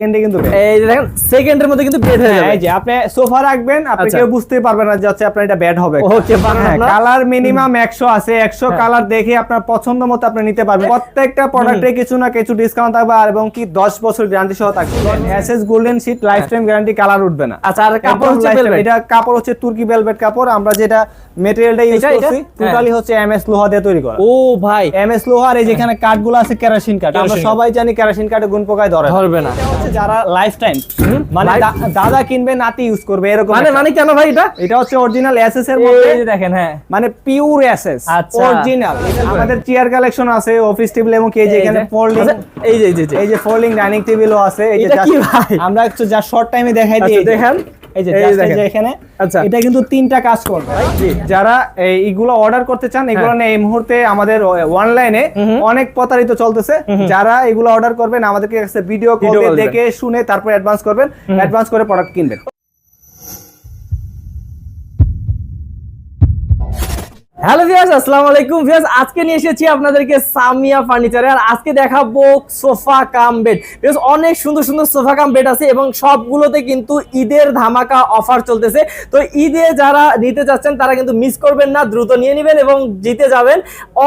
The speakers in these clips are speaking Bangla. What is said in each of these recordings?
সেকেন্ডে কিন্তু bed। এই যে দেখেন সেকেন্ডের মধ্যে কিন্তু বেড হয়ে হ্যাঁ, যাবে। এই যে আপনি সোফা রাখবেন আপনি আচ্ছা। কেউ বুঝতেই পারবেন না যে হচ্ছে আপনার এটা বেড হবে। ওকে হ্যাঁ কালার মিনিমাম একশো আছে। একশো হ্যাঁ। কালার দেখে আপনার পছন্দ মতো আপনি নিতে পারবেন। প্রত্যেকটা প্রোডাক্টে কিছু না কিছু ডিসকাউন্ট থাকবে আর এবং কি দশ বছর গ্যারান্টি সহ থাকবে। SS golden sheet lifetime guarantee colour উঠবে না। আচ্ছা আর কাপড় হচ্ছে। এটা কাপড় হচ্ছে তুর্কি ভেলভেট কাপড়। আমরা যেটা মেটেরিয়ালটা ইউজ? করছি হ্যাঁ। টোটালি হচ্ছে এমএস লোহা দিয়ে তৈরি করা। ও ভাই। এমএস এই যেখানে কাঠগুলো আছে কেরাসিন কাঠ আমরা সবাই জানি কেরাসিন কাঠে গুণ পোকায় ধরে না। ধরবে যারা লাইফ টাইম মানে দাদা কিনবে নাতি ইউজ করবে এরকম মানে মানে কেন ভাই এটা? এটা হচ্ছে অরিজিনাল এসএস এর মধ্যে। দেখেন হ্যাঁ। মানে পিওর এসএস। অরিজিনাল আমাদের চেয়ার কালেকশন আছে অফিস টেবিল এবং কে এই যে। এখানে ফোল্ডিং আচ্ছা, এই যে এই যে- এই যে। ফোল্ডিং ডাইনিং টেবিলও আছে এই যে কি ভাই? আমরা একটু যা শর্ট টাইমে দেখাই দিই আচ্ছা, দেখান। এই যে এখানে আচ্ছা। এটা কিন্তু তিনটা কাজ করবে। যারা অর্ডার করতে চান এগুলো হ্যাঁ। নিয়ে এই মুহূর্তে আমাদের অনলাইনে অনেক প্রতারিত চলতেছে। যারা এগুলো অর্ডার করবেন আমাদেরকে ভিডিও কল। দেখে শুনে তারপর অ্যাডভান্স করবেন অ্যাডভান্স করে প্রোডাক্ট কিনবেন। হ্যালো ভিউয়ার্স আসসালামু আলাইকুম। ভিউয়ার্স আজকে নিয়ে এসেছি আপনাদেরকে সামিয়া ফার্নিচারে আর আজকে দেখাবো সোফা কাম বেড। ভিউয়ার্স অনেক সুন্দর সুন্দর সোফা কাম বেড আছে এবং সবগুলোতে কিন্তু ঈদের ধামাকা অফার চলতেছে। তো ঈদে যারা নিতে চাচ্ছেন তারা কিন্তু মিস করবেন না দ্রুত নিয়ে নেবেন এবং জিতে যাবেন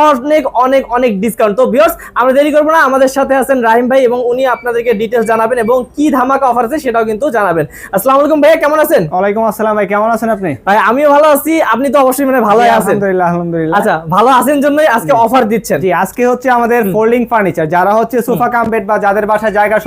অনেক অনেক অনেক ডিসকাউন্ট তো ভিউয়ার্স আমরা দেরি করব না আমাদের সাথে আছেন রাহিম ভাই এবং উনি আপনাদেরকে ডিটেলস জানাবেন এবং কি ধামাকা অফার আছে সেটাও কিন্তু জানাবেন। আসসালামু আলাইকুম ভাইয়া কেমন আছেন? ওয়ালাইকুম আসসালাম ভাই কেমন আছেন আপনি? ভাই আমিও ভালো আছি। আপনি তো অবশ্যই মানে ভালোই আছেন। আলহামদুলিল্লাহ আলহামদুলিল্লাহ। আচ্ছা ভালো আছেন জন্যই আজকে অফার দিচ্ছেন। জি আজকে হচ্ছে আমাদের ফোল্ডিং ফার্নিচার যারা হচ্ছে সোফা কাম বেড বা যাদের বাসায় জায়গা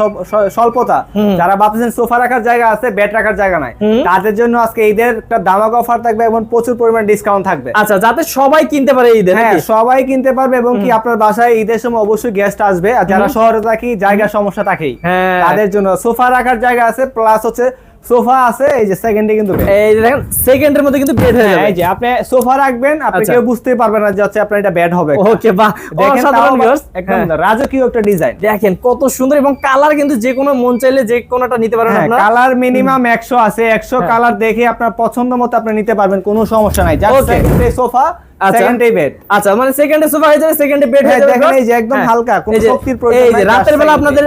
স্বল্পতা যারা ভাবছেন সোফা রাখার জায়গা আছে বেড রাখার জায়গা নাই তাদের জন্য আজকে ঈদের একটা দামাক অফার থাকবে এবং প্রচুর পরিমাণ ডিসকাউন্ট থাকবে। আচ্ছা যাতে সবাই কিনতে পারে ঈদে হ্যাঁ সবাই কিনতে পারবে এবং কি আপনার বাসায় ঈদের সময় অবশ্যই গেস্ট আসবে। আর যারা শহরে থাকি জায়গার সমস্যা থাকেই। হ্যাঁ। তাদের জন্য সোফা রাখার জায়গা আছে প্লাস হচ্ছে সোফা আছে এই যে সেকেন্ডে কিন্তু এই যে দেখেন সেকেন্ডের মধ্যে কিন্তু বেড হয়ে হ্যাঁ, যাবে এই যে আপনি সোফা রাখবেন আপনি আচ্ছা। কেউ বুঝতেই পারবেন না যে হচ্ছে আপনার এটা বেড হবে ওকে বাহ অসাধারণ viewers। একদম হ্যাঁ। রাজকীয় একটা ডিজাইন দেখেন কত সুন্দর এবং কালার কিন্তু যে কোনো মন চাইলে যে কোনোটা নিতে পারেন হ্যাঁ আপনারা কালার মিনিমাম একশো আছে একশো হ্যাঁ। কালার দেখে আপনার পছন্দ মতো আপনি নিতে পারবেন কোনো সমস্যা নাই Okay. সোফা। সেকেন্ডে বেড আচ্ছা মানে সেকেন্ডে সোফা হয়ে যাবে সেকেন্ডে বেড হয়ে হ্যাঁ, যাবে দেখেন এই যে একদম হ্যাঁ। হালকা, কোনো শক্তির প্রয়োজন এই যে রাতের বেলা আপনাদের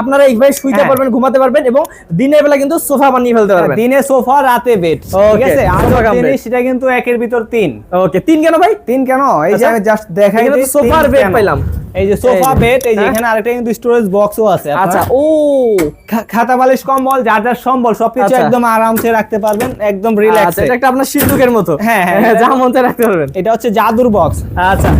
আপনারা এইভাবে শুইতে হ্যাঁ। পারবেন ঘুমাতে পারবেন এবং দিনের বেলা কিন্তু সোফা বানিয়ে ফেলতে পারবেন দিনে সোফা রাতে বেড ঠিক আছে আর sofa cum bed। জিনিস সেটা কিন্তু একের ভিতর তিন ওকে তিন কেন ভাই তিন কেন এই যে আচ্ছা। আমি জাস্ট দেখাই এখানে তো দিই, সোফার বেড পাইলাম। এই যে সোফা বেড এই যে হ্যাঁ। এখানে আরেকটা কিন্তু স্টোরেজ বক্সও আছে আচ্ছা ও খাতা বালিশ কম্বল যার যার সম্বল সবকিছু আচ্ছা। একদম আরামসে রাখতে পারবেন একদম আচ্ছা রিল্যাক্স এটা একটা আপনার সিন্ধুকের মতো হ্যাঁ, হ্যাঁ, যা মন রাখতে পারবেন এটা হচ্ছে জাদুর বক্স আচ্ছা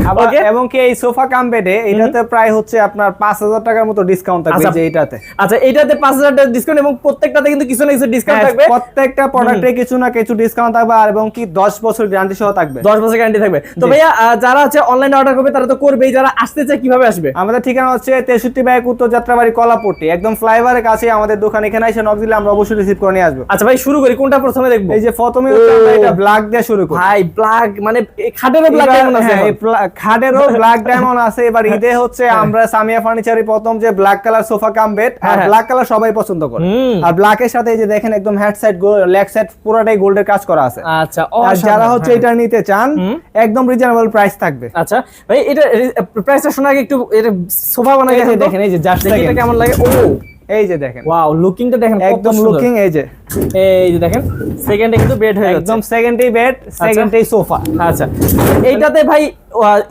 এবং কি এই সোফা কাম বেডে এটাতে প্রায় হচ্ছে আপনার পাঁচ হাজার টাকার মতো ডিসকাউন্ট থাকবে আচ্ছা। যে এটাতে। আচ্ছা এটাতে পাঁচ হাজার টাকা ডিসকাউন্ট এবং প্রত্যেকটাতে কিন্তু কিছু না কিছু ডিসকাউন্ট হ্যাঁ, থাকবে? প্রত্যেকটা প্রোডাক্টে কিছু না কিছু ডিসকাউন্ট থাকবে আর এবং কি দশ বছর গ্যারান্টি সহ থাকবে। দশ বছর গ্যারান্টি থাকবে। তো ভাইয়া যারা আছে অনলাইনে অর্ডার করবে তারা তো করবেই। যারা আসতে চায় কীভাবে আসবে? আমাদের ঠিকানা হচ্ছে তেষট্টি বাইক উত্তর যাত্রাবাড়ি কলাপট্টি। একদম ফ্লাইওভারের কাছে আমাদের দোকান এখানে এসে নক দিলে আমরা অবশ্যই রিসিভ করে নিয়ে আসব। আচ্ছা ভাই শুরু করি কোনটা প্রথমে দেখব? এই যে প্রথমে এটা ব্ল্যাক দিয়ে শুরু করি। ভাই ব্ল্যাক মানে খাটেরও ব্ল্যাক আছে হ্যাঁ, খাটেরও ডায়মন্ড আছে। এবার ঈদে হচ্ছে আমরা সামিয়া ফার্নিচারের প্রথম যে black colour sofa cum bed আর হ্যাঁ, হ্যাঁ। ব্ল্যাক কালার সবাই পছন্দ করে। আর ব্ল্যাক এর সাথে এই যে দেখেন একদম হেড সাইড লেগ সাইড পুরোটাই গোল্ডের কাজ করা আছে। আচ্ছা আর যারা হচ্ছে হ্যাঁ। এটা নিতে চান একদম রিজনেবল প্রাইস থাকবে। আচ্ছা ভাই এটা প্রাইসটা শোনা আগে একটু এটা সোফা বানাই দেখেন এই যে জাস্ট এটা কেমন লাগে? ও! এই যে দেখেন। ওয়াও লুকিংটা দেখেন একদম লুকিং এই যে। এই যে দেখেন সেকেন্ডে কিন্তু বেড হয়ে একদম সেকেন্ডে বেড সেকেন্ডে সোফা আচ্ছা। এইটাতে ভাই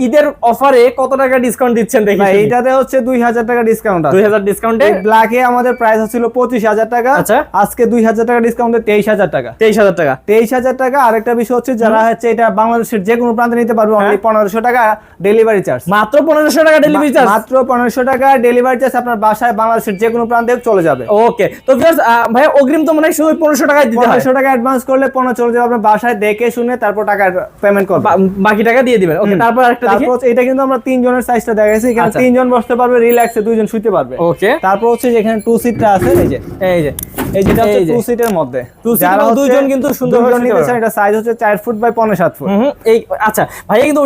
ঈদের অফারে কত টাকা ডিসকাউন্ট দিচ্ছেন দেখি ভাই এইটাতে হচ্ছে দুই হাজার টাকা ডিসকাউন্ট আছে। দুই হাজার ডিসকাউন্টে ব্ল্যাকে আমাদের প্রাইস ছিল পঁচিশ হাজার টাকা। আচ্ছা। আজকে দুই হাজার টাকা ডিসকাউন্টে তেইশ হাজার টাকা। তেইশ হাজার টাকা। তেইশ হাজার টাকা। আরেকটা বিষয় হচ্ছে যারা হচ্ছে এটা বাংলাদেশের যে কোনো প্রান্তে নিতে পারবে হ্যাঁ। অনলি পনেরোশো টাকা ডেলিভারি চার্জ মাত্র পনেরোশো টাকা ডেলিভারি চার্জ মাত্র পনেরোশো টাকা ডেলিভারি চার্জ আপনার বাসায় বাংলাদেশের যে কোনো প্রান্তে চলে যাবে। ওকে তো ভাই অগ্রিম তো মনে হয় শুধু পনেরোশো টাকায় দিতে পনেরোশো টাকা অ্যাডভান্স করলে পনেরো চলে যাবে। আপনার বাসায় দেখে শুনে তারপর টাকা পেমেন্ট বাকি টাকা দিয়ে দিবেন। ওকে তারপর একটা তারপর এটা কিন্তু আমরা তিনজনের সাইজটা এখানে আচ্ছা। তিনজন বসতে পারবে রিল্যাক্সে দুইজন শুতে পারবে। ওকে। তারপর হচ্ছে যেখানে টু সিটটা আছে এই যে এই যে এই যেটা হচ্ছে টু সিটের মধ্যে। Two seat যারা এবং হচ্ছে দুইজন কিন্তু নিতে চান, এটা সাইজ হচ্ছে চার ফুট বাই পনেরো সাত ফুট হুম, হুম, এই আচ্ছা ভাইয়া কিন্তু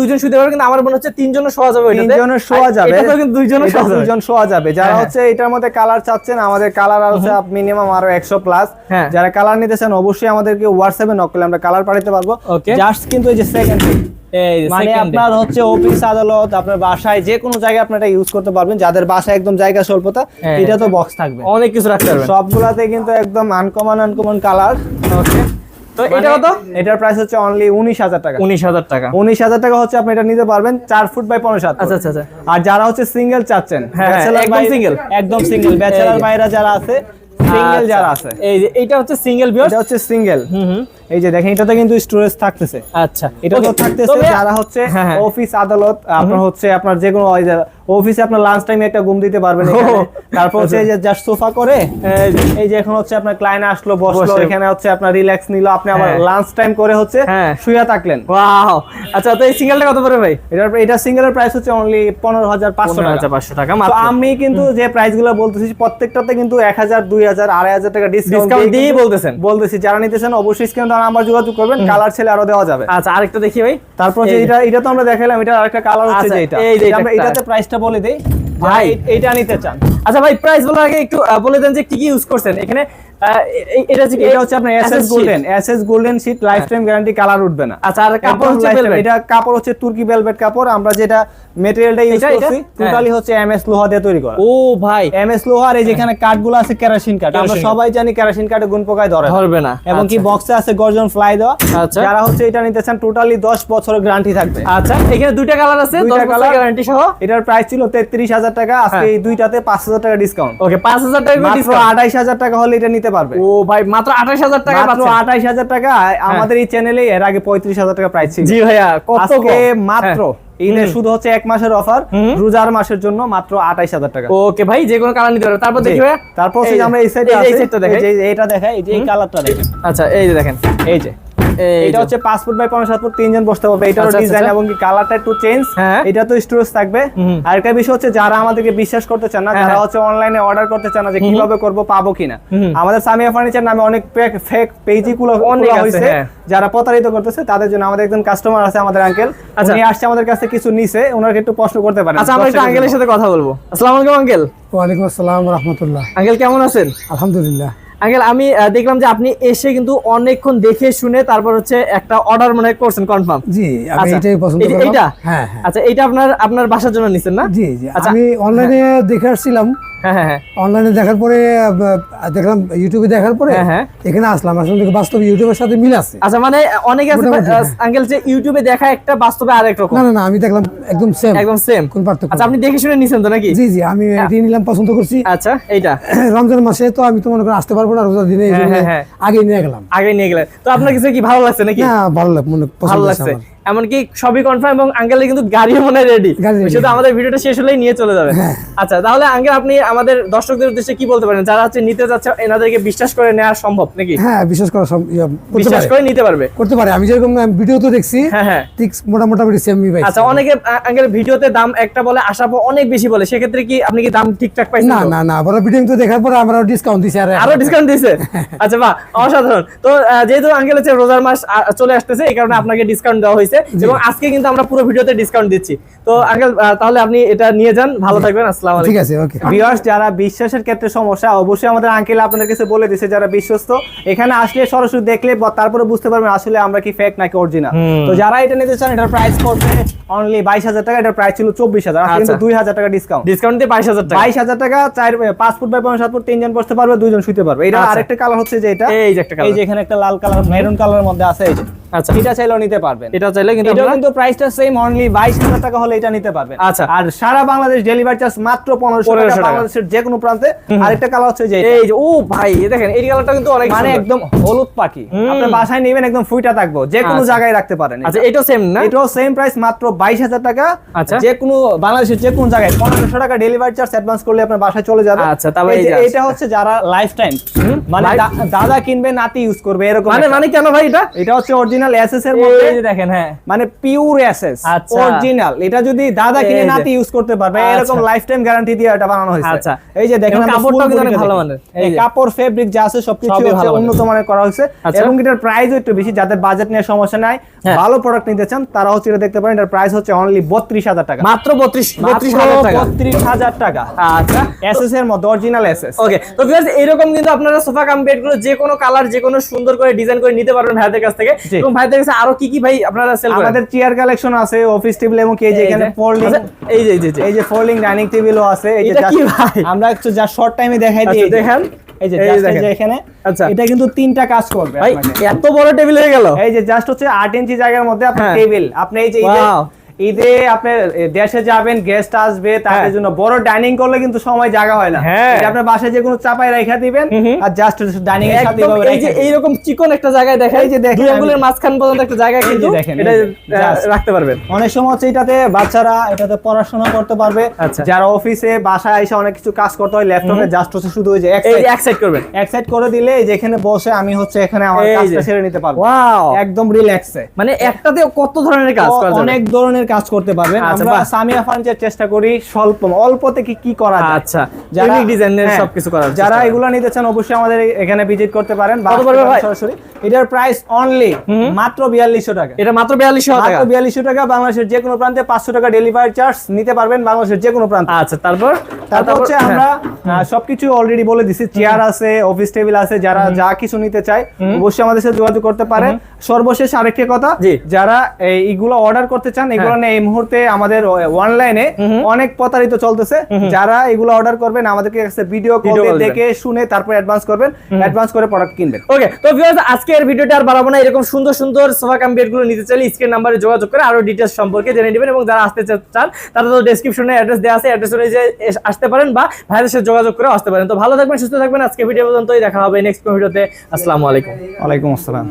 দুইজন শুতে পারবে কিন্তু আমার মনে হচ্ছে শোয়া যাবে ওইটাতে। তিনজনের শোয়া যাবে। কিন্তু শোয়া যাবে। দুইজন শোয়া যাবে। যারা হ্যাঁ, হচ্ছে এটার মধ্যে কালার চাচ্ছেন আমাদের কালার আছে মিনিমাম আরও একশো প্লাস হ্যাঁ। যারা কালার নিতে চান অবশ্যই আমাদেরকে হোয়াটসঅ্যাপে নক করলে আমরা কালার পাঠাতে পারব। জাস্ট কিন্তু এই যে সেকেন্ড মানে। আপনার হচ্ছে অফিস আদালত আপনার বাসায় যে কোনো জায়গায় ইউজ করতে পারবেন। যাদের বাসায় একদম জায়গা স্বল্পতা হ্যাঁ। এটা তো বক্স থাকবে। অনেক কিছু রাখতে পারবেন। সবগুলাতে কিন্তু একদম আনকমন আনকমন কালার ওকে তো মানে এটা কত এটার প্রাইস হচ্ছে অনলি উনিশ হাজার টাকা। উনিশ হাজার টাকা। উনিশ হাজার টাকা হচ্ছে আপনি এটা নিতে পারবেন চার ফুট বাই পনেরো সাত আচ্ছা আচ্ছা আচ্ছা। আর যারা হচ্ছে সিঙ্গেল চাচ্ছেন হ্যাঁ, হ্যাঁ, একদম সিঙ্গেল ব্যাচেলার বাইরা যারা আছে সিঙ্গেল আচ্ছা। যারা আছে। এই যে এটা হচ্ছে সিঙ্গেল বিয়ার এটা হচ্ছে সিঙ্গেল হুম হুম। এই যে দেখেন এটাতে কিন্তু স্টোরেজ থাকতেছে। আচ্ছা। এটা তো থাকতেছে যারা হচ্ছে হ্যাঁ, হ্যাঁ। অফিস আদালত আপনার হচ্ছে আপনার যে কোনো অফিসে আপনার লাঞ্চ টাইমে একটা ঘুম দিতে পারবেন তারপর হচ্ছে এই যে জাস্ট সোফা করে এই যে- এখন হচ্ছে আপনার ক্লায়েন্ট আসলো বসল এখানে হচ্ছে আপনার রিল্যাক্স নিল আপনি আবার হ্যাঁ। লাঞ্চ টাইম করে হচ্ছে হ্যাঁ। শুয়ে থাকলেন। ওয়াও আচ্ছা তো এই সিঙ্গেলটা কত পড়ে ভাই? এটার এটা সিঙ্গেলের প্রাইস হচ্ছে অনলি পনেরো হাজার পাঁচশো পনেরো টাকা হাজার পাঁচশো টাকা তো আমি কিন্তু যে প্রাইসগুলো বলতেছি প্রত্যেকটাতে কিন্তু এক হাজার দুই হাজার আড়াই হাজার টাকা ডিসকাউন্ট দিয়ে বলতেছেন? বলতেছি যারা নিতেছেন অবশ্যই স্ক্রিন আমার যোগাযোগ করবেন কালার ছেলে আরও দেওয়া যাবে। আচ্ছা আরেকটা দেখি ভাই। তারপর যে। এটা এটা তো আমরা দেখালাম এটা আরেকটা কালার হচ্ছে আচ্ছা, যে এটা। এই যে এটা এটা আমরা এটাতে প্রাইসটা বলে দেই ভাই। এটা নিতে চান আচ্ছা ভাই প্রাইস বলার আগে একটু বলে দেন যে কি কি ইউজ করছেন এখানে এটা হচ্ছে এটা হচ্ছে আপনার SS golden SS golden sheet lifetime guarantee colour উঠবে না। আচ্ছা আর কাপড় হচ্ছে এটা কাপড় হচ্ছে তুর্কি ভেলভেট কাপড়। আমরা যেটা মেটেরিয়ালটা ইউজ এটা- এটা? করছি। টোটালি হচ্ছে এমএস লোহা দিয়ে তৈরি করা। ও ভাই। এমএস লোহার এই যেখানে কাঠগুলো আছে কেরাসিন কাঠ। আমরা সবাই জানি কেরাসিন কাঠে গুণ পোকায় ধরে ধরবে না। এবং কি। বক্সে আছে গর্জন ফ্লাই দেওয়া। যারা হচ্ছে এটা নিতে চান টোটালি 10 বছরের গ্যারান্টি থাকবে। আচ্ছা এখানে দুইটা কালার আছে দুইটা 10 বছর গ্যারান্টি সহ? এটার প্রাইস ছিল 33000 টাকা। আজকে হ্যাঁ। এই দুইটাতে 5000 টাকা ডিসকাউন্ট ওকে 5000 টাকা করে মাত্র ডিসকাউন্ট 28000 টাকা হলে এটা নিতে পারবে। ও ভাই মাত্র 28000 টাকা মাত্র পাচ্ছেন। 28000 টাকা আমাদের এই চ্যানেলে এর আগে 35000 টাকা প্রাইস ছিল। জি ভাইয়া কত মাত্র হ্যাঁ। ঈদের শুধু হচ্ছে এক মাসের অফার। রোজার মাসের জন্য মাত্র 28000 টাকা। ওকে ভাই যে কোনো কালার নিতে পারবে। তারপর দেখি ভাই তারপর হচ্ছে আমরা এই সাইডে এই সাইডটা দেখাই এই এটা দেখাই। এই যে এই কালারটা দেখেন। আচ্ছা এই যে দেখেন। এই যে। এটা হচ্ছে পাঁচ ফুট বাই পনেরো সাত ফুট তিনজন বসতে পারবে এটার আচ্ছা, আচ্ছা, ডিজাইন আচ্ছা। এবং কি কালারটা একটু চেঞ্জ হ্যাঁ। এটা তো স্টোরেজ থাকবে। হুম। আরেকটা বিষয় হচ্ছে যারা আমাদেরকে বিশ্বাস করতে চান না হ্যাঁ, যারা। হচ্ছে অনলাইনে অর্ডার করতে চান না যে কীভাবে করব পাবো কিনা। আমাদের সামিয়া ফার্নিচার নামে অনেক ফেক পেজই গুলো অনেক আছে, হয়েছে। হ্যাঁ। যারা প্রতারিত করতেছে তাদের জন্য আমাদের একজন কাস্টমার আছে আমাদের আঙ্কেল আচ্ছা। উনি আসছে আমাদের কাছে কিছু নিছে ওনাকে একটু প্রশ্ন করতে পারেন। আচ্ছা আমরা একটু আঙ্কেলের সাথে কথা বলব। আসসালামু আলাইকুম আঙ্কেল ওয়ালাইকুম আসসালাম রহমতুল্লাহ। আঙ্কেল কেমন আছেন? আলহামদুলিল্লাহ। আঙ্কেল আমি দেখলাম যে আপনি এসে কিন্তু অনেকক্ষণ দেখে শুনে তারপর হচ্ছে একটা অর্ডার মনে করছেন কনফার্ম জি আমি এটাই পছন্দ করলাম। এইটা হ্যাঁ হ্যাঁ। আচ্ছা এটা আপনার আপনার বাসার জন্য নিছেন না? জি জি। আচ্ছা। আমি অনলাইনে দেখে আসছিলাম হ্যাঁ হ্যাঁ হ্যাঁ অনলাইনে দেখার পরে দেখলাম ইউটিউবে দেখার পরে হ্যাঁ, হ্যাঁ। এখানে আসলাম। আসলে বাস্তবে ইউটিউবের সাথে মিল আছে। আচ্ছা মানে অনেকে আছে হ্যাঁ। আঙ্কেল যে ইউটিউবে দেখা একটা বাস্তবে আরেক রকম। না না না আমি দেখলাম একদম সেম একদম সেম কোন পার্থক্য আচ্ছা আপনি দেখে শুনে নিছেন তো নাকি? জি জি আমি এটি নিলাম পছন্দ করছি। আচ্ছা এইটা। রমজান মাসে তো আমি তো মনে করি আসতে পারব না রোজার দিনে হ্যাঁ, হ্যাঁ, হ্যাঁ। আগে নিয়ে গেলাম। আগে নিয়ে গেলাম তো আপনার কিছু কি ভালো লাগছে নাকি? না ভালো লাগে মনে ভালো পছন্দ লাগছে। এমনকি সবই কনফার্ম এবং আঙ্কেলের কিন্তু গাড়িও মনে রেডি শুধু আমাদের ভিডিওটা শেষ হলেই নিয়ে চলে যাবে। হ্যাঁ। আচ্ছা তাহলে আঙ্কেল আপনি আমাদের দর্শকদের উদ্দেশ্যে কি বলতে পারেন? যারা হচ্ছে নিতে যাচ্ছে এনাদেরকে বিশ্বাস করে নেওয়া সম্ভব নাকি? হ্যাঁ বিশেষ করে সব বিশ্বাস করে নিতে পারবে। করতে পারে। আমি যেরকম ভিডিও তো দেখছি হ্যাঁ হ্যাঁ। ঠিক মোটা মোটামুটি সেমই পাইছি আচ্ছা অনেকে আঙ্কেল ভিডিওতে দাম একটা বলে আশা অনেক বেশি বলে। সেক্ষেত্রে কি আপনি কি দাম ঠিকঠাক পাইছেন না না না বড় ভিডিও তো দেখার পরে আমরা ডিসকাউন্ট দিছি আর। আরও ডিসকাউন্ট দিছে? আচ্ছা বাহ অসাধারণ। তো যেহেতু আঙ্কেল হচ্ছে রোজার মাস চলে আসতেছে এই কারণে আপনাকে ডিসকাউন্ট দেওয়া হয়েছে। এবং আজকে কিন্তু আমরা পুরো ভিডিওতে ডিসকাউন্ট দিচ্ছি। তো আঙ্কেল তাহলে আপনি এটা নিয়ে যান ভালো থাকবেন আসসালামু ঠিক আছে ওকে ভিউয়ার্স যারা বিশ্বাসের ক্ষেত্রে সমস্যা অবশ্যই আমাদের আঙ্কেল আপনাদের কাছে বলে দিছে যারা বিশ্বস্ত এখানে আসলে সরাসরি দেখলে তারপরে বুঝতে পারবেন আসলে আমরা কি ফেক নাকি অরিজিনাল তো যারা এটা নিতে চান এটার প্রাইস পড়বে অনলি বাইশ হাজার টাকা এটার প্রাইস ছিল চব্বিশ হাজার কিন্তু আচ্ছা। দুই হাজার টাকা ডিসকাউন্ট ডিসকাউন্ট দিয়ে বাইশ হাজার টাকা। বাইশ হাজার টাকা চার পাঁচ ফুট বাই সাত ফুট তিনজন বসতে পারবে দুইজন শুতে পারবে। এটা আচ্ছা। আরেকটা কালার হচ্ছে যে এটা। এই যে একটা এই যে এখানে একটা লাল কালার মেরুন কালারের মধ্যে আছে এই যে। আচ্ছা। এটা চাইলেও নিতে পারবেন। এটা চাইলে কিন্তু আপনারা- কিন্তু প্রাইসটা সেম অনলি বাইশ হাজার টাকা হলে এটা নিতে পারবেন। আচ্ছা। আর সারা বাংলাদেশ ডেলিভারি চার্জ মাত্র 1500 টাকা। বাংলাদেশের যে কোনো প্রান্তে আরেকটা কালার হচ্ছে যে এই যে ও ভাই দেখেন এই কালারটা কিন্তু অনেক মানে একদম হলুদ পাখি। আপনি বাসায় নেবেন একদম ফুইটা থাকব। যে কোনো আচ্ছা। জায়গায় রাখতে পারেন আচ্ছা এটাও সেম না? এটাও সেম প্রাইস মাত্র বাইশ হাজার টাকা। আচ্ছা। যে কোনো বাংলাদেশের যে কোনো জায়গায় পনেরোশো টাকা ডেলিভারি চার্জ অ্যাডভান্স করলে আপনার বাসায় চলে যাবে। আচ্ছা, যে এটা হচ্ছে যারা লাইফ টাইম মানে দাদা কিনবে নাতি ইউজ করবে এরকম মানে মানে কেন ভাই এটা? এটা হচ্ছে অরিজিনাল এসএস এর মধ্যে দেখেন হ্যাঁ মানে পিওর এসএস। অরিজিনাল এটা যদি দাদা কিনে নাতি ইউজ করতে পারবে আচ্ছা। এরকম লাইফ টাইম গ্যারান্টি দিয়ে এটা বানানো হয়েছে আচ্ছা। এই যে দেখেন full কিন্তু অনেক ভালো। মানের। এই কাপড় ফেব্রিক যা আছে সবকিছু হচ্ছে ভালো উন্নত মানের করা হয়েছে আচ্ছা। এবং এটার প্রাইস একটু বেশি যাদের বাজেট নিয়ে সমস্যা নাই হ্যাঁ। ভালো প্রোডাক্ট নিতে চান তারা হচ্ছে এটা দেখতে পারেন এটার প্রাইস হচ্ছে অনলি বত্রিশ হাজার টাকা মাত্র বত্রিশ বত্রিশ হাজার টাকা বত্রিশ হাজার টাকা আচ্ছা এসএস এর মধ্যে অরিজিনাল এসএস ওকে তো ভিউয়ার্স এরকম কিন্তু আপনারা সোফা কাম বেডগুলো যে কোনো কালার যে কোনো সুন্দর করে ডিজাইন করে নিতে পারবেন ভাইদের কাছ থেকে। এবং ভাইদের কাছে আরও কি কি ভাই আপনারা সেল করেন আমাদের চেয়ার কালেকশন আছে অফিস টেবিল এবং এই যে এই এখানে ফোল্ডিং আচ্ছা, এই যে এই যে, এই যে ফোল্ডিং ডাইনিং টেবিলও আছে এই যে এটা কি ভাই? আমরা একটু যা শর্ট টাইমে দেখাই দিই দেখেন এই যে। দেখান। এই যে দেখেন। এখানে আচ্ছা। এটা কিন্তু তিনটা কাজ করবে ভাই এত বড় টেবিল হয়ে গেল এই যে জাস্ট হচ্ছে আট ইঞ্চি জায়গার মধ্যে আপনার হ্যাঁ। টেবিল আপনি এই যে ঈদে- আপনি দেশে যাবেন গেস্ট আসবে তাদের হ্যাঁ। জন্য বড় ডাইনিং করলে কিন্তু সময় জায়গা হয় না। হ্যাঁ। আপনার বাসায় যে কোনো চাপায় রেখে দিবেন। আর জাস্ট ডাইনিং এর সাথে এই যে এইরকম চিকন একটা জায়গায় দেখেন এই যে দেখেন দুই আঙ্গুলের মাঝখান পর্যন্ত একটা জায়গা কিন্তু দেখেন, এটা। রাখতে পারবেন। অনেক সময় হচ্ছে এটাতে বাচ্চারা এটাতে পড়াশোনা করতে পারবে। আচ্ছা। যারা অফিসে বাসায় এসে অনেক কিছু কাজ করতে হয় ল্যাপটপে জাস্ট হচ্ছে শুধু ওই যে এক সাইড করবেন। এক সাইড করে দিলে এই যে এখানে বসে আমি হচ্ছে এখানে আমার কাজটা সেরে নিতে পারব। একদম রিল্যাক্সে মানে একটাতে কত ধরনের কাজ করা অনেক ধরনের কাজ করতে পারবেন। আচ্ছা, আমরা সামিয়া ফার্নিচার চেষ্টা করি স্বল্প অল্পতে কি কি করা যায়? আচ্ছা যারা ইউনিক ডিজাইনের সব সবকিছু করা যায় যারা এগুলো নিতে চান অবশ্যই আমাদের এখানে ভিজিট করতে পারেন? সরাসরি। এটার প্রাইস অনলি মাত্র বিয়াল্লিশশো টাকা। এটা মাত্র বিয়াল্লিশশো টাকা? মাত্র বিয়াল্লিশশো টাকা বাংলাদেশের যে কোনো প্রান্তে পাঁচশো টাকা ডেলিভারি চার্জ নিতে পারবেন বাংলাদেশের যে কোনো প্রান্তে। আচ্ছা তারপর? তারপর হচ্ছে হ্যাঁ। আমরা সবকিছু অলরেডি বলে দিছি। চেয়ার আছে অফিস টেবিল আছে যারা যা কিছু নিতে চায় অবশ্যই আমাদের সাথে যোগাযোগ করতে পারে। সর্বশেষ আরেকটি কথা যারা এইগুলো অর্ডার করতে চান এগুলো হ্যাঁ। নিয়ে এই মুহূর্তে আমাদের অনলাইনে অনেক প্রতারিত চলতেছে। যারা এগুলো অর্ডার করবেন আমাদেরকে কাছে ভিডিও কল দেখে শুনে তারপর অ্যাডভান্স করবেন। অ্যাডভান্স করে প্রোডাক্ট কিনবেন। ওকে তো ভিউয়ার্স আজকের ভিডিওটা আর বাড়াবো না। এরকম সুন্দর সুন্দর সোফা কাম বেডগুলো নিতে চাইলে স্ক্রিন নাম্বারে যোগাযোগ করে আরও ডিটেলস সম্পর্কে জেনে নেবেন এবং যারা আসতে চান তারা তো ডেসক্রিপশনে অ্যাড্রেস দেওয়া আছে। অ্যাড্রেস অনুযায়ী আসতে পারেন বা ভাইদের সাথে যোগাযোগ করে আসতে পারেন। তো ভালো থাকবেন, সুস্থ থাকবেন। আজকে ভিডিও পর্যন্তই। দেখা হবে নেক্সট ভিডিওতে। আসসালামু আলাইকুম। আলাইকুম আসসালাম।